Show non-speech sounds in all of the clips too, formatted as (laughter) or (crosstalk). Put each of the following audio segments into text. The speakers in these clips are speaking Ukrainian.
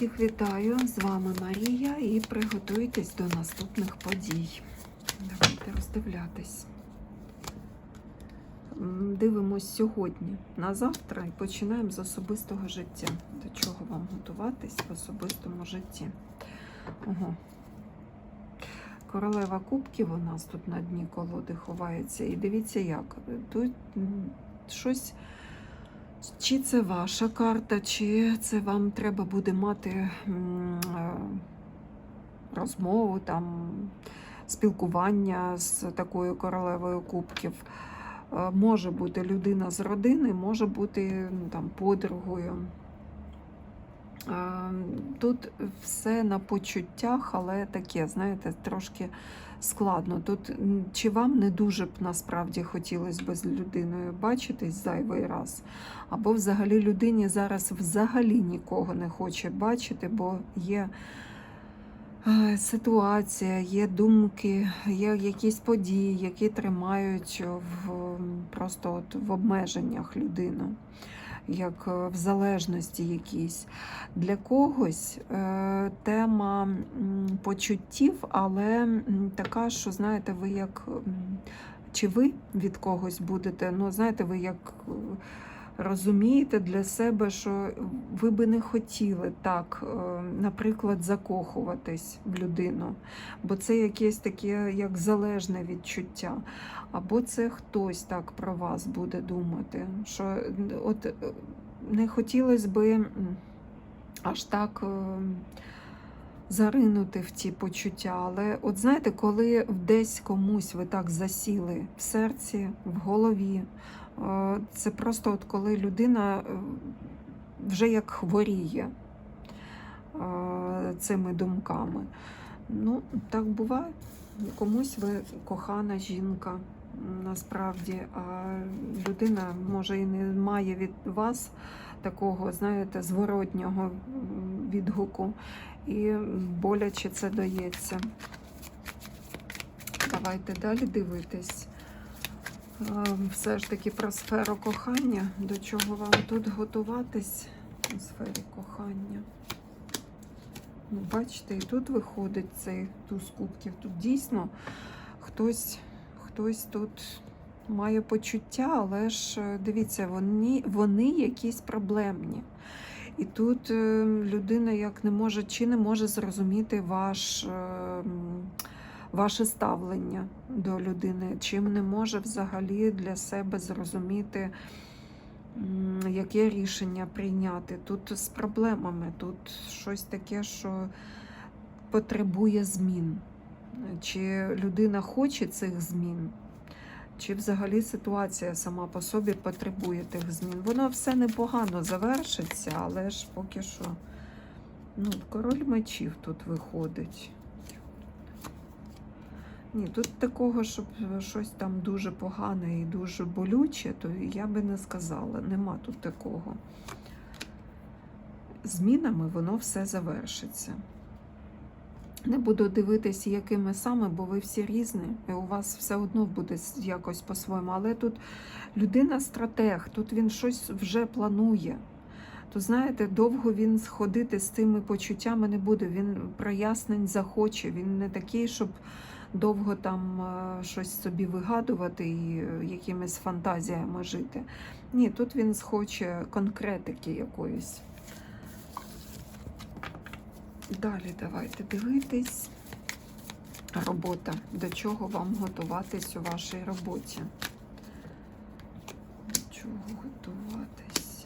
Всіх вітаю! З вами Марія і приготуйтесь до наступних подій. Давайте роздивлятись. Дивимось сьогодні на завтра і починаємо з особистого життя. До чого вам готуватись в особистому житті? Ого. Королева кубків у нас тут на дні колоди ховається. І дивіться як. Тут щось. Чи це ваша карта, чи це вам треба буде мати е, розмову, там, спілкування з такою королевою кубків. Е, Може бути людина з родини, може бути ну, там, подругою. Тут все на почуттях, але таке, знаєте, трошки складно. Тут чи вам не дуже б насправді хотілося б з людиною бачитись зайвий раз, або взагалі людині зараз взагалі нікого не хоче бачити, бо є ситуація, є думки, є якісь події, які тримають в просто от в обмеженнях людину. Як е, в залежності якійсь. Для когось е, тема почуттів, але така, що знаєте, ви як чи ви від когось будете, ну знаєте, ви як розумієте для себе, що ви би не хотіли так, е, наприклад, закохуватись в людину, бо це якесь таке як залежне відчуття. Або це хтось так про вас буде думати, що от е, не хотілося би аж так е, заринути в ті почуття. Але от знаєте, коли десь комусь ви так засіли в серці, в голові, це просто от коли людина е, вже як хворіє е, цими думками. Ну, так буває. Комусь ви кохана жінка насправді, а людина може і не має від вас такого, знаєте, зворотнього відгуку, і боляче це дається. Давайте далі дивитись. Е, Все ж таки про сферу кохання, до чого вам тут готуватись у сфері кохання. Ну, бачите, і тут виходить цей туз кубків. Тут дійсно хтось, хтось тут має почуття, але ж е, дивіться, вони, вони якісь проблемні. І тут е, людина як не може чи не може зрозуміти ваш, е, м, ваше ставлення до людини, чим не може взагалі для себе зрозуміти, яке рішення прийняти. Тут з проблемами, тут щось таке, що потребує змін. Чи людина хоче цих змін, чи взагалі ситуація сама по собі потребує тих змін. Воно все непогано завершиться, але ж поки що ну, король мечів тут виходить. Ні, тут такого, щоб щось там дуже погане і дуже болюче, то я би не сказала. Нема тут такого. Змінами воно все завершиться. Не буду дивитися, якими саме, бо ви всі різні, і у вас все одно буде якось по-своєму. Але тут людина стратег, тут він щось вже планує. То знаєте, довго він сходити з цими почуттями не буде. Він прояснень захоче. Він не такий, щоб довго там е, щось собі вигадувати і е, якимись фантазіями жити. Ні, тут він схоче конкретики якоїсь. Далі давайте дивитись. Робота. До чого вам готуватись у вашій роботі? До чого готуватись?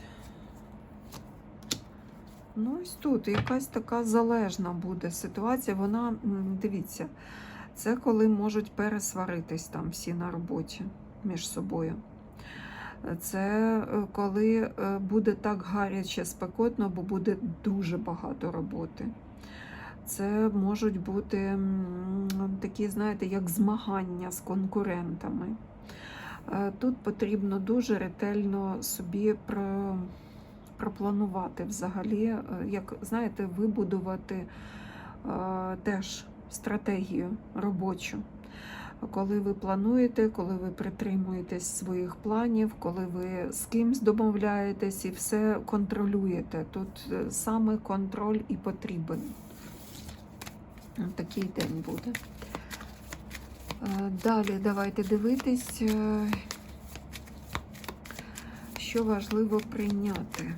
Ну, ось тут якась така залежна буде ситуація. Вона, дивіться, це коли можуть пересваритись там всі на роботі між собою. Це е, коли е, буде так гаряче, спекотно, бо буде дуже багато роботи. Це можуть бути такі, знаєте, як змагання з конкурентами. Е, Тут потрібно дуже ретельно собі про, пропланувати взагалі, як знаєте, вибудувати теж стратегію робочу. коли ви плануєте, коли ви притримуєтесь своїх планів, коли ви з кимсь домовляєтесь і все контролюєте. Тут е, саме контроль і потрібен. Такий день буде. Е, Далі давайте дивитись, е, що важливо прийняти.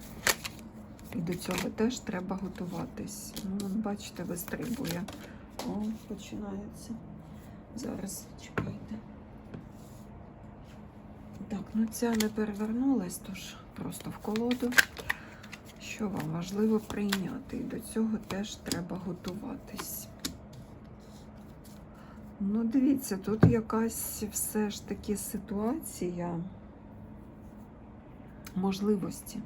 І до цього теж треба готуватись. Ну, бачите, вистрибує. О, починається. Зараз чекайте. Так, ну ця не перевернулась, тож просто в колоду. Що вам важливо прийняти? І до цього теж треба готуватись. Ну, дивіться, тут якась все ж таки ситуація можливості.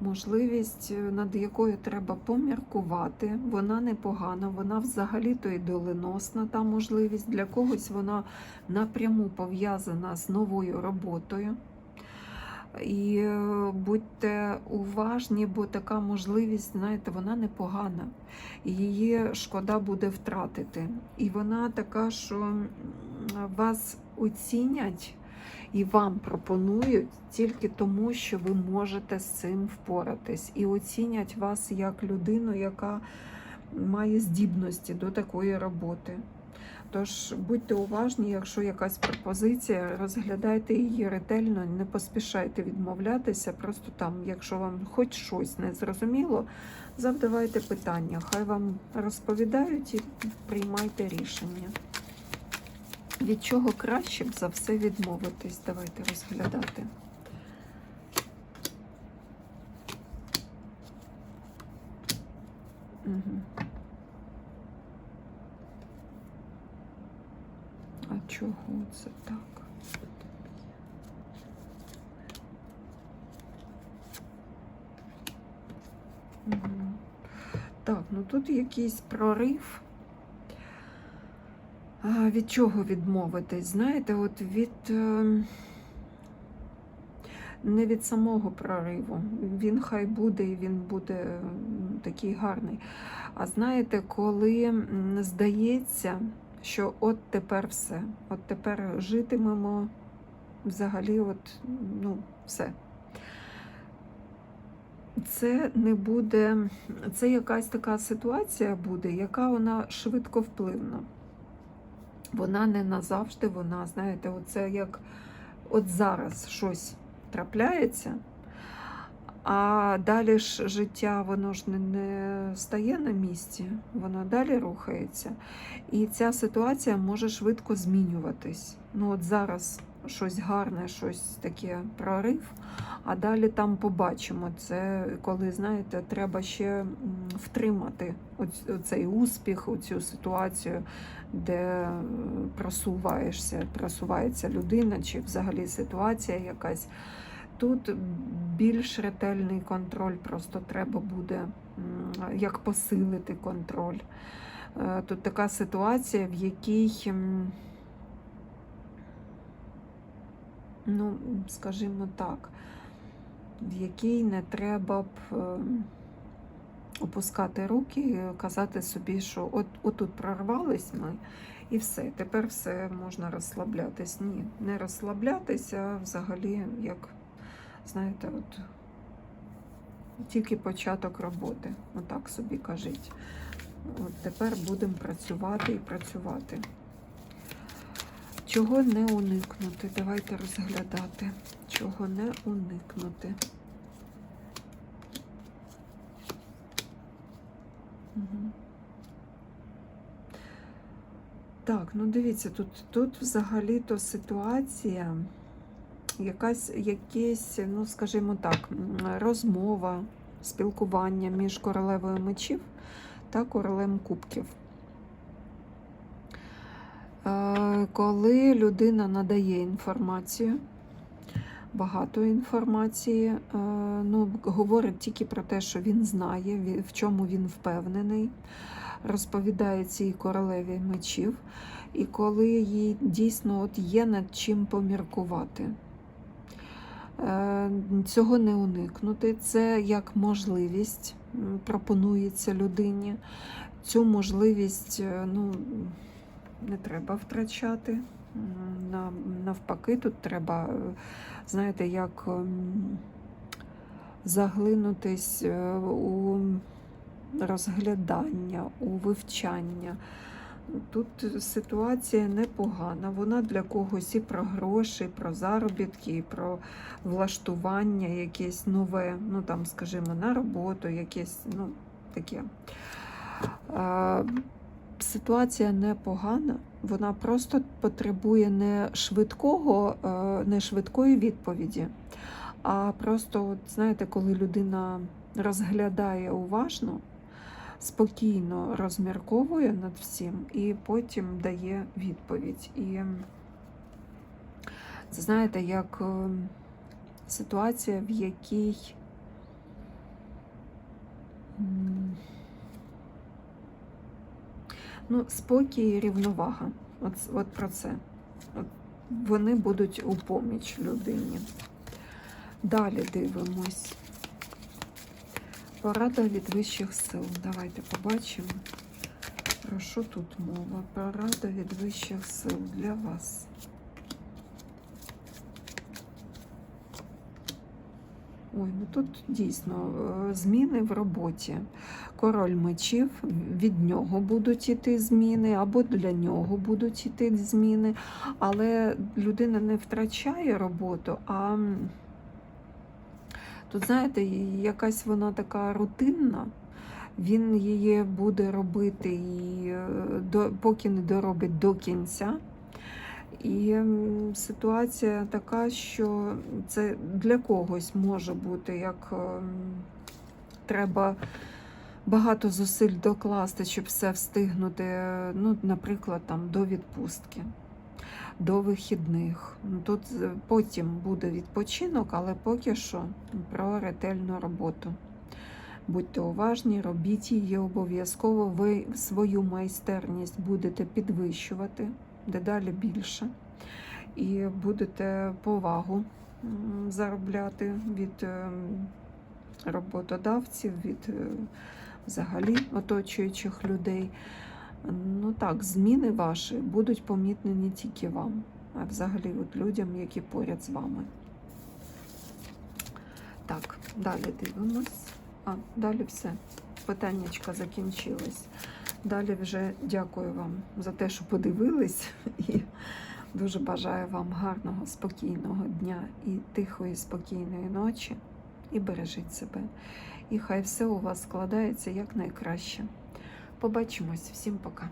Можливість, е, над якою треба поміркувати, вона непогана, вона взагалі-то і доленосна та можливість. Для когось вона напряму пов'язана з новою роботою. І е, будьте уважні, бо така можливість, знаєте, вона непогана. Її шкода буде втратити. І вона така, що вас оцінять і вам пропонують тільки тому, що ви можете з цим впоратись. І оцінять вас як людину, яка має здібності до такої роботи. Тож будьте уважні, якщо якась пропозиція, розглядайте її ретельно, не поспішайте відмовлятися. Просто там, якщо вам хоч щось не зрозуміло, завдавайте питання. Хай вам розповідають і приймайте рішення. Від чого краще б за все відмовитись? Давайте розглядати. Угу. А чого це так? Мгм. Так, ну тут якийсь прорив. Від чого відмовитись? Знаєте, от від е, не від самого прориву. Він хай буде і він буде такий гарний. А знаєте, коли здається, що от тепер все, от тепер житимемо взагалі, от, ну, все. Це не буде, це якась така ситуація буде, яка вона швидко впливна. Вона не назавжди, вона, знаєте, оце як от зараз щось трапляється, а далі ж життя, воно ж не, не стає на місці, воно далі рухається. І ця ситуація може швидко змінюватись. Ну, от зараз щось гарне, щось таке прорив, а далі там побачимо. Це коли, знаєте, треба ще втримати цей успіх, цю ситуацію, де е, просуваєшся, просувається людина, чи взагалі ситуація якась. Тут більш ретельний контроль, просто треба буде як посилити контроль. Е, Тут така ситуація, в якій, ну, скажімо так, в якій не треба б е, опускати руки, казати собі, що от отут прорвались ми, і все, тепер все можна розслаблятись. Ні, не розслаблятися, взагалі, як, знаєте, от тільки початок роботи. Отак собі кажіть. От тепер будемо працювати і працювати. Чого не уникнути? Давайте розглядати. Чого не уникнути. Угу. Так, ну дивіться, тут, тут взагалі-то ситуація, якась, якесь, ну скажімо так, розмова, спілкування між королевою мечів та королем кубків. Коли людина надає інформацію, багато інформації, е, ну, говорить тільки про те, що він знає, в чому він впевнений, розповідає цій королеві мечів, і коли їй дійсно от є над чим поміркувати. Е, Цього не уникнути. Це як можливість пропонується людині. Цю можливість, е, ну, не треба втрачати. Навпаки, тут треба, знаєте, як ем, заглинутись е, у розглядання, у вивчання. Тут ситуація непогана. Вона для когось і про гроші, про заробітки, і про влаштування якесь нове, ну там, скажімо, на роботу, якесь, ну, таке. Ситуація непогана, вона просто потребує не швидкого, е, не швидкої відповіді, а просто, от, знаєте, коли людина розглядає уважно, спокійно розмірковує над всім і потім дає відповідь. І це знаєте, як е, ситуація, в якій ну, спокій рівновага. От, от про це. От вони будуть у поміч людині. Далі дивимось. Порада від вищих сил. Давайте побачимо, про що тут мова. Порада від вищих сил для вас. Ой, ну тут дійсно е, зміни в роботі. Король мечів, від нього будуть іти зміни, або для нього будуть іти зміни. Але людина не втрачає роботу, а тут, знаєте, якась вона така рутинна. Він її буде робити і е, до, поки не доробить до кінця. І ситуація така, що це для когось може бути, як ем, треба багато зусиль докласти, щоб все встигнути, е, ну, наприклад, там, до відпустки, до вихідних. Ну, Тут е, потім буде відпочинок, але поки що про ретельну роботу. Будьте уважні, робіть її обов'язково. Ви свою майстерність будете підвищувати дедалі більше. І будете повагу заробляти від е, роботодавців, від е, взагалі оточуючих людей. Ну так, зміни ваші будуть помітні не тільки вам, а взагалі от людям, які поряд з вами. Так, далі дивимось. А, далі все. Питаннячка закінчилось. Далі вже дякую вам за те, що подивились, (laughs) і дуже бажаю вам гарного, спокійного дня і тихої, спокійної ночі. І бережіть себе. І хай все у вас складається якнайкраще. Побачимось. Всім пока.